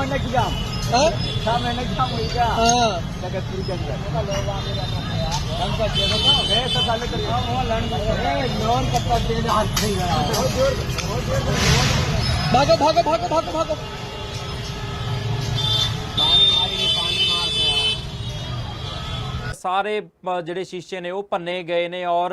menejam. Hah? Saya menejam juga. Ah. Saya kerja juga. ਲੰਨ ਦਾ ਜੇ ਬਤਾ ਵੇ ਤਾਂ ਗੱਲ ਕਰੀ ਹਾਂ ਉਹ ਲੰਨ ਏ ਨੌਨ ਕੱਟਾ ਦੇ ਹੱਥ ਹੀ ਆ ਬਹੁਤ ਜ਼ੋਰ ਬਹੁਤ ਜ਼ੋਰ ਭਾਗੋ ਭਾਗੋ ਭਾਗੋ ਭਾਗੋ ਭਾਗੋ ਸਾਰੇ ਜਿਹੜੇ ਸ਼ੀਸ਼ੇ ਨੇ ਉਹ ਭੰਨੇ ਗਏ ਨੇ ਔਰ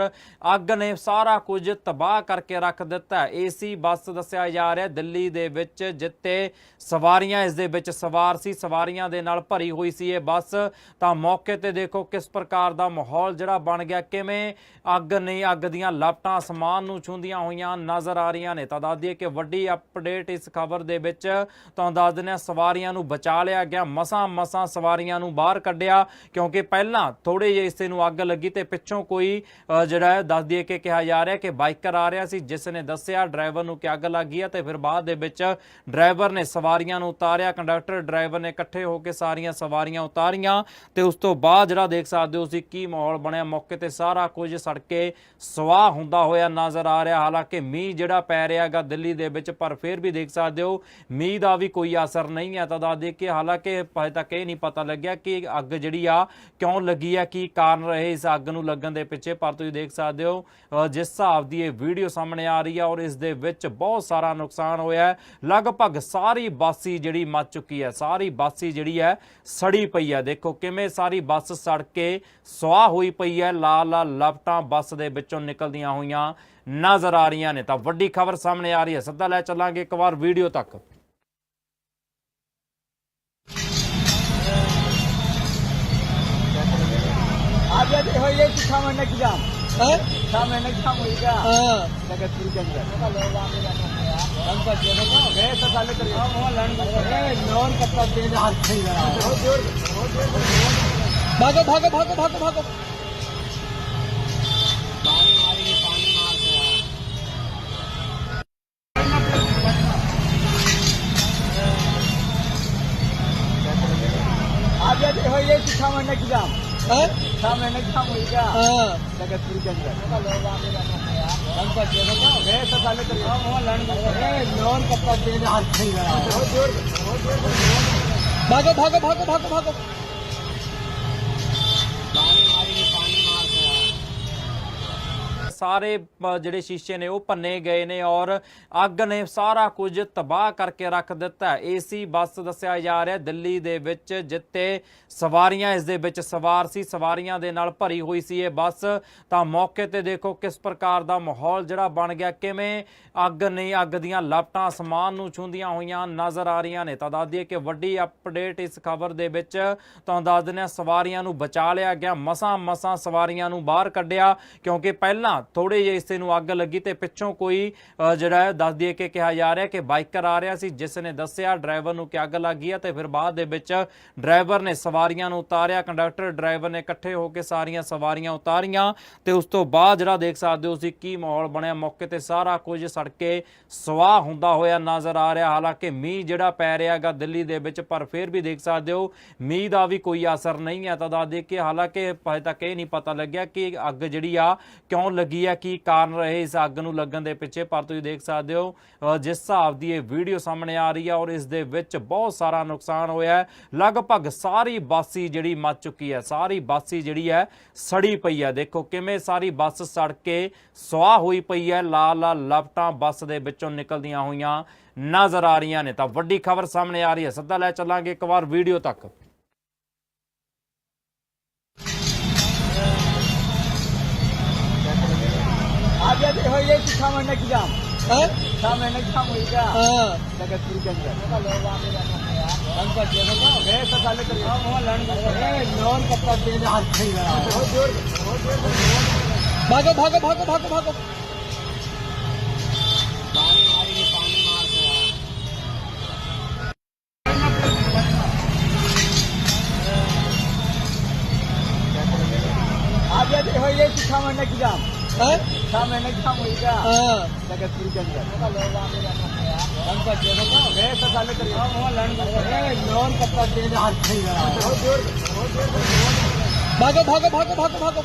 ਅੱਗ ਨੇ ਸਾਰਾ ਕੁਝ ਤਬਾਹ ਕਰਕੇ ਰੱਖ ਦਿੱਤਾ ਏਸੀ ਬੱਸ ਦੱਸਿਆ ਜਾ ਰਿਹਾ ਦਿੱਲੀ ਦੇ ਵਿੱਚ ਜਿੱਤੇ ਸਵਾਰੀਆਂ, ਇਸ ਦੇ ਵਿੱਚ ਸਵਾਰ ਸੀ, ਸਵਾਰੀਆਂ ਦੇ ਨਾਲ ਭਰੀ ਹੋਈ ਸੀ ਇਹ ਬੱਸ। ਤਾਂ ਮੌਕੇ ਤੇ ਦੇਖੋ ਕਿਸ ਪ੍ਰਕਾਰ ਦਾ ਮਾਹੌਲ ਜਿਹੜਾ ਬਣ ਗਿਆ, ਕਿਵੇਂ ਅੱਗ ਨੇ ਅੱਗ ਦੀਆਂ ਲਪਟਾਂ ਅਸਮਾਨ ਨੂੰ ਛੂੰਦੀਆਂ ਹੋਈਆਂ ਨਜ਼ਰ ਆ ਰਹੀਆਂ ਨੇ। ਤਾਂ ਦੱਸ ਦਈਏ ਕਿ ਵੱਡੀ ਅਪਡੇਟ ਇਸ ਖਬਰ ਦੇ ਵਿੱਚ ਤੁਹਾਨੂੰ ਦੱਸ ਦਿੰਦੇ ਹਾਂ, ਸਵਾਰੀਆਂ ਨੂੰ ਬਚਾ ਲਿਆ ਗਿਆ, ਮਸਾਂ ਮਸਾਂ ਸਵਾਰੀਆਂ ਨੂੰ ਬਾਹਰ ਕੱਢਿਆ, ਕਿਉਂਕਿ ਪਹਿਲਾਂ ਥੋੜੇ ਜਿਹੇ ਹਿੱਸੇ ਨੂੰ ਅੱਗ ਲੱਗੀ ਤੇ ਪਿੱਛੋਂ ਕੋਈ ਜਿਹੜਾ ਹੈ, ਦੱਸ ਦਈਏ ਕਿ ਕਿਹਾ ਜਾ ਰਿਹਾ ਕਿ ਬਾਈਕਰ ਆ ਰਿਹਾ ਸੀ, ਜਿਸ ਨੇ ਦੱਸਿਆ ਡਰਾਈਵਰ ਨੂੰ ਕਿ ਅੱਗ ਲੱਗ ਗਈ ਹੈ ਤੇ ਫਿਰ ਬਾਅਦ ਦੇ ਵਿੱਚ ਡਰਾਈਵਰ ਨੇ ਸਵਾਰੀਆਂ ਨੂੰ ਉਤਾਰਿਆ, ਕੰਡਕਟਰ ਡਰਾਈਵਰ ਨੇ ਇਕੱਠੇ ਹੋ ਕੇ ਸਾਰੀਆਂ ਸਵਾਰੀਆਂ ਉਤਾਰੀਆਂ ਤੇ ਉਸ ਤੋਂ ਬਾਅਦ ਜਿਹੜਾ ਦੇਖ ਸਕਦੇ ਹੋ ਤੁਸੀਂ ਕੀ ਮਾਹੌਲ ਬਣਿਆ, ਮੌਕੇ ਤੇ ਸਾਰਾ ਕੁਝ ਸੜ ਕੇ ਸਵਾਹ ਹੁੰਦਾ ਹੋਇਆ ਨਜ਼ਰ ਆ ਰਿਹਾ, ਹਾਲਾਂਕਿ ਮੀਂਹ ਜਿਹੜਾ ਪੈ ਰਿਹਾ ਹੈਗਾ ਦਿੱਲੀ ਦੇ ਵਿੱਚ, ਪਰ ਫਿਰ ਵੀ ਦੇਖ ਸਕਦੇ ਹੋ ਮੀਂਹ ਦਾ ਵੀ ਕੋਈ ਅਸਰ ਨਹੀਂ ਹੈ। ਤਾਂ ਦੱਸ ਦੇ ਕਿ ਹਾਲਾਂਕਿ ਹਜੇ ਤੱਕ ਇਹ ਨਹੀਂ ਪਤਾ ਲੱਗਿਆ ਕਿ ਅੱਗ ਜਿਹੜੀ ਆ ਕਿਉਂ ਲੱਗੀ ਆ ਕੀ ਕਾਰਨ ਰਹੇ ਇਸ ਅੱਗ ਨੂੰ ਲੱਗਣ ਦੇ ਪਿੱਛੇ, ਪਰ ਤੁਸੀਂ ਦੇਖ ਸਕਦੇ ਹੋ ਜਿਸ ਹਿਸਾਬ ਦੀ ਇਹ ਵੀਡੀਓ ਸਾਹਮਣੇ ਆ ਰਹੀ ਹੈ ਔਰ ਇਸ ਦੇ ਵਿੱਚ ਬਹੁਤ ਸਾਰਾ ਨੁਕਸਾਨ ਹੋਇਆ ਲਗਭਗ ਸਾਰੀ ਬਾਸੀ ਜਿਹੜੀ ਮੱਚ ਚੁੱਕੀ ਹੈ, ਸਾਰੀ ਬਾਸੀ ਜਿਹੜੀ ਹੈ ਸੜੀ ਪਈ ਹੈ। ਦੇਖੋ ਕਿਵੇਂ ਸਾਰੀ ਬੱਸ ਸੜ ਕੇ ਸੁਆਹ ਹੋਈ ਪਈ ਹੈ, ਲਾਲ ਲਾਲ ਲਪਟਾਂ ਬੱਸ ਦੇ ਵਿੱਚੋਂ ਨਿਕਲਦੀਆਂ ਹੋਈਆਂ ਨਜ਼ਰ ਆ ਰਹੀਆਂ ਨੇ। ਤਾਂ ਵੱਡੀ ਖਬਰ ਸਾਹਮਣੇ ਆ ਰਹੀ ਹੈ। ਸਿੱਧਾ ਲੈ ਚੱਲਾਂਗੇ ਇੱਕ ਵਾਰ ਵੀਡੀਓ ਤੱਕ। तू महीने की जाम। हाँ? छह महीने की जाम होगा हाँ। जगतपुर के अंदर। भागो भागो भागो भागो भागो। आज हो ये शिक्षा मंडल की जाम। सामने की जाम हुई क्या हाँ जगतपुर के अंदर हम का दे दो मैं तो साले कर रहा हूं लड़न ए लोन का तो दे हाथ नहीं रहा बहुत जोर बहुत जोर भागो भागो भागो भागो भागो ਸਾਰੇ ਅ, ਜਿਹੜੇ ਸ਼ੀਸ਼ੇ ਨੇ ਉਹ ਭੰਨੇ ਗਏ ਨੇ ਔਰ ਅੱਗ ਨੇ ਸਾਰਾ ਕੁਝ ਤਬਾਹ ਕਰਕੇ ਰੱਖ ਦਿੱਤਾ ਏਸੀ ਬੱਸ ਦੱਸਿਆ ਜਾ ਰਿਹਾ ਦਿੱਲੀ ਦੇ ਵਿੱਚ ਜਿੱਤੇ ਸਵਾਰੀਆਂ ਇਸ ਦੇ ਵਿੱਚ ਸਵਾਰ ਸੀ ਸਵਾਰੀਆਂ ਦੇ ਨਾਲ ਭਰੀ ਹੋਈ ਸੀ ਇਹ ਬੱਸ। ਤਾਂ ਮੌਕੇ ਤੇ ਦੇਖੋ ਕਿਸ ਪ੍ਰਕਾਰ ਦਾ ਮਾਹੌਲ ਜਿਹੜਾ ਬਣ ਗਿਆ ਕਿਵੇਂ ਅੱਗ ਨੇ ਅੱਗ ਦੀਆਂ ਲਪਟਾਂ ਅਸਮਾਨ ਨੂੰ ਛੂੰਦੀਆਂ ਹੋਈਆਂ ਨਜ਼ਰ ਆ ਰਹੀਆਂ ਨੇ। ਤਾਂ ਦੱਸ ਦਈਏ ਕਿ ਵੱਡੀ ਅਪਡੇਟ ਇਸ ਖਬਰ ਦੇ ਵਿੱਚ ਤੁਹਾਨੂੰ ਦੱਸ ਦਿੰਦੇ ਹਾਂ ਸਵਾਰੀਆਂ ਨੂੰ ਬਚਾ ਲਿਆ ਗਿਆ ਮਸਾਂ ਮਸਾਂ ਸਵਾਰੀਆਂ ਨੂੰ ਬਾਹਰ ਕੱਢਿਆ ਕਿਉਂਕਿ ਪਹਿਲਾਂ ਥੋੜੇ ਜਿਹੇ ਹਿੱਸੇ ਨੂੰ ਅੱਗ ਲੱਗੀ ਤੇ ਪਿੱਛੋਂ ਕੋਈ ਜਿਹੜਾ ਹੈ, ਦੱਸ ਦਈਏ ਕਿ ਕਿਹਾ ਜਾ ਰਿਹਾ ਕਿ ਬਾਈਕਰ ਆ ਰਿਹਾ ਸੀ, ਜਿਸ ਨੇ ਦੱਸਿਆ ਡਰਾਈਵਰ ਨੂੰ ਕਿ ਅੱਗ ਲੱਗ ਗਈ ਹੈ ਤੇ ਫਿਰ ਬਾਅਦ ਦੇ ਵਿੱਚ ਡਰਾਈਵਰ ਨੇ ਸਵਾਰੀਆਂ ਨੂੰ ਉਤਾਰਿਆ, ਕੰਡਕਟਰ ਡਰਾਈਵਰ ਨੇ ਇਕੱਠੇ ਹੋ ਕੇ ਸਾਰੀਆਂ ਸਵਾਰੀਆਂ ਉਤਾਰੀਆਂ ਤੇ ਉਸ ਤੋਂ ਬਾਅਦ ਜਿਹੜਾ ਦੇਖ ਸਕਦੇ ਹੋ ਤੁਸੀਂ ਕੀ ਮਾਹੌਲ ਬਣਿਆ। ਮੌਕੇ ਤੇ ਸਾਰਾ ਕੁਝ ਸੜ ਕੇ ਸਵਾਹ ਹੁੰਦਾ ਹੋਇਆ ਨਜ਼ਰ ਆ ਰਿਹਾ। ਹਾਲਾਂਕਿ ਮੀਂਹ ਜਿਹੜਾ ਪੈ ਰਿਹਾ ਹੈਗਾ ਦਿੱਲੀ ਦੇ ਵਿੱਚ, ਪਰ ਫਿਰ ਵੀ ਦੇਖ ਸਕਦੇ ਹੋ, ਮੀਂਹ ਦਾ ਵੀ ਕੋਈ ਅਸਰ ਨਹੀਂ ਹੈ। ਤਾਂ ਦੱਸ ਦੇ ਕਿ ਹਾਲਾਂਕਿ ਹਜੇ ਤੱਕ ਇਹ ਨਹੀਂ ਪਤਾ ਲੱਗਿਆ ਕਿ ਅੱਗ ਜਿਹੜੀ ਆ ਕਿਉਂ ਲੱਗੀ ਆ ਕੀ ਕਾਰਨ ਰਹੇ ਇਸ ਅੱਗ ਨੂੰ ਲੱਗਣ ਦੇ ਪਿੱਛੇ, ਪਰ ਤੁਸੀਂ ਦੇਖ ਸਕਦੇ ਹੋ ਜਿਸ ਹਿਸਾਬ ਦੀ ਇਹ ਵੀਡੀਓ ਸਾਹਮਣੇ ਆ ਰਹੀ ਹੈ ਔਰ ਇਸ ਦੇ ਵਿੱਚ ਬਹੁਤ ਸਾਰਾ ਨੁਕਸਾਨ ਹੋਇਆ ਲਗਭਗ ਸਾਰੀ ਬਾਸੀ ਜਿਹੜੀ ਮੱਚ ਚੁੱਕੀ ਹੈ, ਸਾਰੀ ਬਾਸੀ ਜਿਹੜੀ ਹੈ ਸੜੀ ਪਈ ਹੈ। ਦੇਖੋ ਕਿਵੇਂ ਸਾਰੀ ਬੱਸ ਸੜ ਕੇ ਸੁਆਹ ਹੋਈ ਪਈ ਹੈ ਲਾਲ ਲਾਲ ਲਪਟਾਂ ਬੱਸ ਦੇ ਵਿੱਚੋਂ ਨਿਕਲਦੀਆਂ ਹੋਈਆਂ ਨਜ਼ਰ ਆ ਰਹੀਆਂ ਨੇ। ਤਾਂ ਵੱਡੀ ਖਬਰ ਸਾਹਮਣੇ ਆ ਰਹੀ ਹੈ। ਸਿੱਧਾ ਲੈ ਚੱਲਾਂਗੇ ਇੱਕ ਵਾਰ ਵੀਡੀਓ ਤੱਕ। भागो भागो भागो भागो भागो आज ये हो ये की जाम। हुई क्या हाँ जगतपुर के अंदर हम का दे दो मैं तो साले कर रहा हूं लड़न ए लोन का तो दे हाथ नहीं रहा बहुत जोर बहुत जोर भागो भागो भागो भागो भागो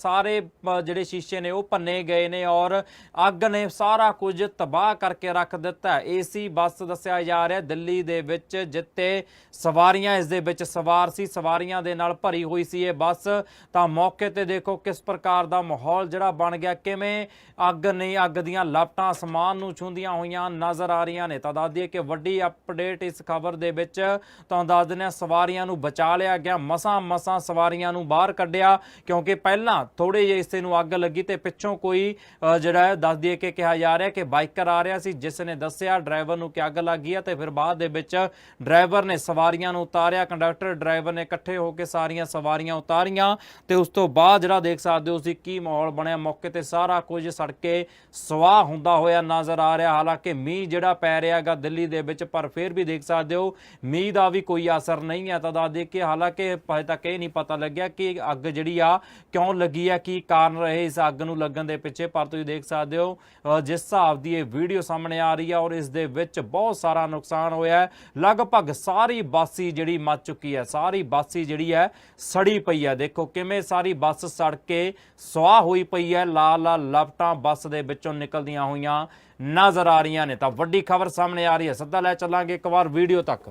ਸਾਰੇ ਅ, ਜਿਹੜੇ ਸ਼ੀਸ਼ੇ ਨੇ ਉਹ ਭੰਨੇ ਗਏ ਨੇ ਔਰ ਅੱਗ ਨੇ ਸਾਰਾ ਕੁਝ ਤਬਾਹ ਕਰਕੇ ਰੱਖ ਦਿੱਤਾ ਏਸੀ ਬੱਸ ਦੱਸਿਆ ਜਾ ਰਿਹਾ ਦਿੱਲੀ ਦੇ ਵਿੱਚ ਜਿੱਤੇ ਸਵਾਰੀਆਂ ਇਸ ਦੇ ਵਿੱਚ ਸਵਾਰ ਸੀ ਸਵਾਰੀਆਂ ਦੇ ਨਾਲ ਭਰੀ ਹੋਈ ਸੀ ਇਹ ਬੱਸ। ਤਾਂ ਮੌਕੇ ਤੇ ਦੇਖੋ ਕਿਸ ਪ੍ਰਕਾਰ ਦਾ ਮਾਹੌਲ ਜਿਹੜਾ ਬਣ ਗਿਆ ਕਿਵੇਂ ਅੱਗ ਨੇ ਅੱਗ ਦੀਆਂ ਲਪਟਾਂ ਅਸਮਾਨ ਨੂੰ ਛੂੰਦੀਆਂ ਹੋਈਆਂ ਨਜ਼ਰ ਆ ਰਹੀਆਂ ਨੇ। ਤਾਂ ਦੱਸ ਦਈਏ ਕਿ ਵੱਡੀ ਅਪਡੇਟ ਇਸ ਖਬਰ ਦੇ ਵਿੱਚ ਤੁਹਾਨੂੰ ਦੱਸ ਦਿੰਦੇ ਹਾਂ ਸਵਾਰੀਆਂ ਨੂੰ ਬਚਾ ਲਿਆ ਗਿਆ ਮਸਾਂ ਮਸਾਂ ਸਵਾਰੀਆਂ ਨੂੰ ਬਾਹਰ ਕੱਢਿਆ ਕਿਉਂਕਿ ਪਹਿਲਾਂ ਥੋੜੇ ਜਿਹੇ ਹਿੱਸੇ ਨੂੰ ਅੱਗ ਲੱਗੀ ਤੇ ਪਿੱਛੋਂ ਕੋਈ ਜਿਹੜਾ ਹੈ, ਦੱਸ ਦਈਏ ਕਿ ਕਿਹਾ ਜਾ ਰਿਹਾ ਕਿ ਬਾਈਕਰ ਆ ਰਿਹਾ ਸੀ, ਜਿਸ ਨੇ ਦੱਸਿਆ ਡਰਾਈਵਰ ਨੂੰ ਕਿ ਅੱਗ ਲੱਗ ਗਈ ਹੈ ਤੇ ਫਿਰ ਬਾਅਦ ਦੇ ਵਿੱਚ ਡਰਾਈਵਰ ਨੇ ਸਵਾਰੀਆਂ ਨੂੰ ਉਤਾਰਿਆ, ਕੰਡਕਟਰ ਡਰਾਈਵਰ ਨੇ ਇਕੱਠੇ ਹੋ ਕੇ ਸਾਰੀਆਂ ਸਵਾਰੀਆਂ ਉਤਾਰੀਆਂ ਤੇ ਉਸ ਤੋਂ ਬਾਅਦ ਜਿਹੜਾ ਦੇਖ ਸਕਦੇ ਹੋ ਤੁਸੀਂ ਕੀ ਮਾਹੌਲ ਬਣਿਆ, ਮੌਕੇ ਤੇ ਸਾਰਾ ਕੁਝ ਸੜ ਕੇ ਸਵਾਹ ਹੁੰਦਾ ਹੋਇਆ ਨਜ਼ਰ ਆ ਰਿਹਾ, ਹਾਲਾਂਕਿ ਮੀਂਹ ਜਿਹੜਾ ਪੈ ਰਿਹਾ ਹੈਗਾ ਦਿੱਲੀ ਦੇ ਵਿੱਚ, ਪਰ ਫਿਰ ਵੀ ਦੇਖ ਸਕਦੇ ਹੋ ਮੀਂਹ ਦਾ ਵੀ ਕੋਈ ਅਸਰ ਨਹੀਂ ਹੈ। ਤਾਂ ਦੱਸ ਦੇ ਕਿ ਹਾਲਾਂਕਿ ਹਜੇ ਤੱਕ ਇਹ ਨਹੀਂ ਪਤਾ ਲੱਗਿਆ ਕਿ ਅੱਗ ਜਿਹੜੀ ਆ ਕਿਉਂ ਲੱਗੀ ਆ ਕੀ ਕਾਰਨ ਰਹੇ ਇਸ ਅੱਗ ਨੂੰ ਲੱਗਣ ਦੇ ਪਿੱਛੇ, ਪਰ ਤੁਸੀਂ ਦੇਖ ਸਕਦੇ ਹੋ ਜਿਸ ਹਿਸਾਬ ਦੀ ਇਹ ਵੀਡੀਓ ਸਾਹਮਣੇ ਆ ਰਹੀ ਆ ਔਰ ਇਸ ਦੇ ਵਿੱਚ ਬਹੁਤ ਸਾਰਾ ਨੁਕਸਾਨ ਹੋਇਆ ਲਗਭਗ ਸਾਰੀ ਬਾਸੀ ਜਿਹੜੀ ਮੱਚ ਚੁੱਕੀ ਹੈ, ਸਾਰੀ ਬਾਸੀ ਜਿਹੜੀ ਹੈ ਸੜੀ ਪਈ ਹੈ। ਦੇਖੋ ਕਿਵੇਂ ਸਾਰੀ ਬੱਸ ਸੜ ਕੇ ਸੁਆਹ ਹੋਈ ਪਈ ਹੈ, ਲਾਲ ਲਾਲ ਲਪਟਾਂ ਬੱਸ ਦੇ ਵਿੱਚੋਂ ਨਿਕਲਦੀਆਂ ਹੋਈਆਂ ਨਜ਼ਰ ਆ ਰਹੀਆਂ ਨੇ। ਤਾਂ ਵੱਡੀ ਖਬਰ ਸਾਹਮਣੇ ਆ ਰਹੀ ਹੈ। ਸਿੱਧਾ ਲੈ ਚੱਲਾਂਗੇ ਇੱਕ ਵਾਰ ਵੀਡੀਓ ਤੱਕ।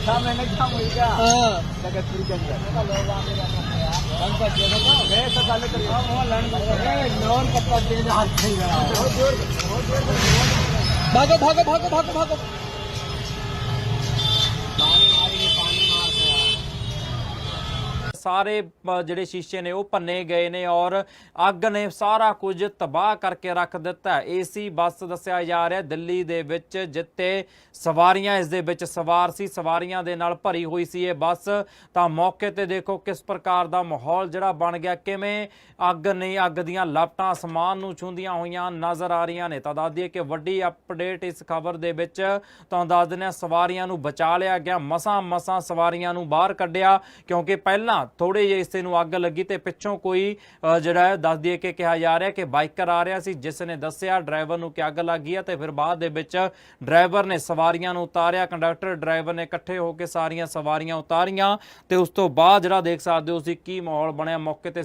हुई क्या हाँ जगतपुरी के अंदर हम का जेब का मैं तो साले कर हां वहां लैंड ए लोन कत्ता दे दे हाथ नहीं रहा बहुत जोर बहुत जोर भागो भागो भागो भागो भागो ਸਾਰੇ ਅ, ਜਿਹੜੇ ਸ਼ੀਸ਼ੇ ਨੇ ਉਹ ਭੰਨੇ ਗਏ ਨੇ ਔਰ ਅੱਗ ਨੇ ਸਾਰਾ ਕੁਝ ਤਬਾਹ ਕਰਕੇ ਰੱਖ ਦਿੱਤਾ ਏਸੀ ਬੱਸ ਦੱਸਿਆ ਜਾ ਰਿਹਾ ਦਿੱਲੀ ਦੇ ਵਿੱਚ ਜਿੱਤੇ ਸਵਾਰੀਆਂ ਇਸ ਦੇ ਵਿੱਚ ਸਵਾਰ ਸੀ ਸਵਾਰੀਆਂ ਦੇ ਨਾਲ ਭਰੀ ਹੋਈ ਸੀ ਇਹ ਬੱਸ। ਤਾਂ ਮੌਕੇ ਤੇ ਦੇਖੋ ਕਿਸ ਪ੍ਰਕਾਰ ਦਾ ਮਾਹੌਲ ਜਿਹੜਾ ਬਣ ਗਿਆ ਕਿਵੇਂ ਅੱਗ ਨੇ ਅੱਗ ਦੀਆਂ ਲਪਟਾਂ ਅਸਮਾਨ ਨੂੰ ਛੂੰਦੀਆਂ ਹੋਈਆਂ ਨਜ਼ਰ ਆ ਰਹੀਆਂ ਨੇ। ਤਾਂ ਦੱਸ ਦਈਏ ਕਿ ਵੱਡੀ ਅਪਡੇਟ ਇਸ ਖਬਰ ਦੇ ਵਿੱਚ ਤੁਹਾਨੂੰ ਦੱਸ ਦਿੰਦੇ ਹਾਂ ਸਵਾਰੀਆਂ ਨੂੰ ਬਚਾ ਲਿਆ ਗਿਆ ਮਸਾਂ ਮਸਾਂ ਸਵਾਰੀਆਂ ਨੂੰ ਬਾਹਰ ਕੱਢਿਆ ਕਿਉਂਕਿ ਪਹਿਲਾਂ ਥੋੜੇ ਜਿਹੇ ਹਿੱਸੇ ਨੂੰ ਅੱਗ ਲੱਗੀ ਤੇ ਪਿੱਛੋਂ ਕੋਈ ਜਿਹੜਾ ਹੈ, ਦੱਸ ਦਈਏ ਕਿ ਕਿਹਾ ਜਾ ਰਿਹਾ ਕਿ ਬਾਈਕਰ ਆ ਰਿਹਾ ਸੀ, ਜਿਸ ਨੇ ਦੱਸਿਆ ਡਰਾਈਵਰ ਨੂੰ ਕਿ ਅੱਗ ਲੱਗ ਗਈ ਹੈ ਤੇ ਫਿਰ ਬਾਅਦ ਦੇ ਵਿੱਚ ਡਰਾਈਵਰ ਨੇ ਸਵਾਰੀਆਂ ਨੂੰ ਉਤਾਰਿਆ, ਕੰਡਕਟਰ ਡਰਾਈਵਰ ਨੇ ਇਕੱਠੇ ਹੋ ਕੇ ਸਾਰੀਆਂ ਸਵਾਰੀਆਂ ਉਤਾਰੀਆਂ ਤੇ ਉਸ ਤੋਂ ਬਾਅਦ ਜਿਹੜਾ ਦੇਖ ਸਕਦੇ ਹੋ ਤੁਸੀਂ ਕੀ ਮਾਹੌਲ ਬਣਿਆ ਮੌਕੇ ਤੇ